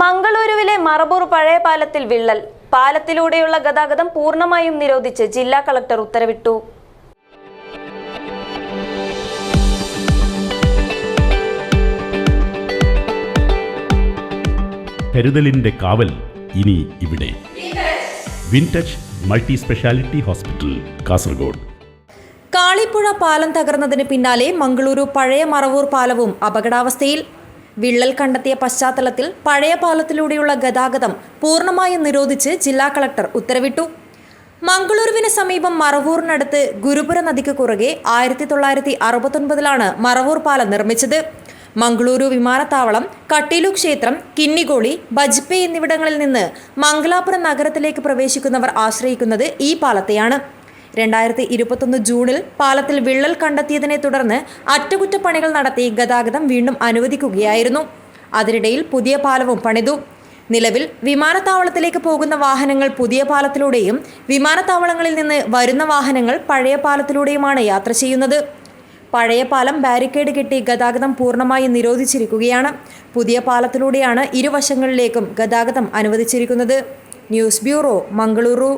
മംഗളൂരുവിലെ മറബൂർ പഴയ പാലത്തിൽ വിള്ളൽ. പാലത്തിലൂടെയുള്ള ഗതാഗതം പൂർണമായും നിരോധിച്ച് ജില്ലാ കളക്ടർ ഉത്തരവിട്ടു. കരുതലിന്റെ കാവൽ ഇനി ഇവിടെ. Wintouch multi speciality hospital Kasaragod. Kalipuzha പാലം തകർന്നതിന് പിന്നാലെ മംഗളൂരു പഴയ മറവൂർ പാലവും അപകടാവസ്ഥയിൽ വിള്ളൽ കണ്ടെത്തിയ പശ്ചാത്തലത്തിൽ പഴയ പാലത്തിലൂടെയുള്ള ഗതാഗതം പൂർണമായും നിരോധിച്ച് ജില്ലാ കളക്ടർ ഉത്തരവിട്ടു. മംഗളൂരുവിന് സമീപം മറവൂറിനടുത്ത് ഗുരുപുര നദിക്ക് കുറുകെ ആയിരത്തി തൊള്ളായിരത്തി അറുപത്തൊൻപതിലാണ് മറവൂർ പാലം നിർമ്മിച്ചത്. മംഗളൂരു വിമാനത്താവളം കട്ടീലു ക്ഷേത്രം കിന്നിഗോളി ബജ്പെ എന്നിവിടങ്ങളിൽ നിന്ന് മംഗലാപുരം നഗരത്തിലേക്ക് പ്രവേശിക്കുന്നവർ ആശ്രയിക്കുന്നത് ഈ പാലത്തെയാണ്. രണ്ടായിരത്തി ഇരുപത്തൊന്ന് ജൂണിൽ പാലത്തിൽ വിള്ളൽ കണ്ടെത്തിയതിനെ തുടർന്ന് അറ്റകുറ്റപ്പണികൾ നടത്തി ഗതാഗതം വീണ്ടും അനുവദിക്കുകയായിരുന്നു. അതിനിടയിൽ പുതിയ പാലവും പണിതു. നിലവിൽ വിമാനത്താവളത്തിലേക്ക് പോകുന്ന വാഹനങ്ങൾ പുതിയ പാലത്തിലൂടെയും വിമാനത്താവളങ്ങളിൽ നിന്ന് വരുന്ന വാഹനങ്ങൾ പഴയ പാലത്തിലൂടെയുമാണ് യാത്ര ചെയ്യുന്നത്. പഴയ പാലം ബാരിക്കേഡ് കെട്ടി ഗതാഗതം പൂർണമായും നിരോധിച്ചിരിക്കുകയാണ്. പുതിയ പാലത്തിലൂടെയാണ് ഇരുവശങ്ങളിലേക്കും ഗതാഗതം അനുവദിച്ചിരിക്കുന്നത്. News bureau Mangaluru.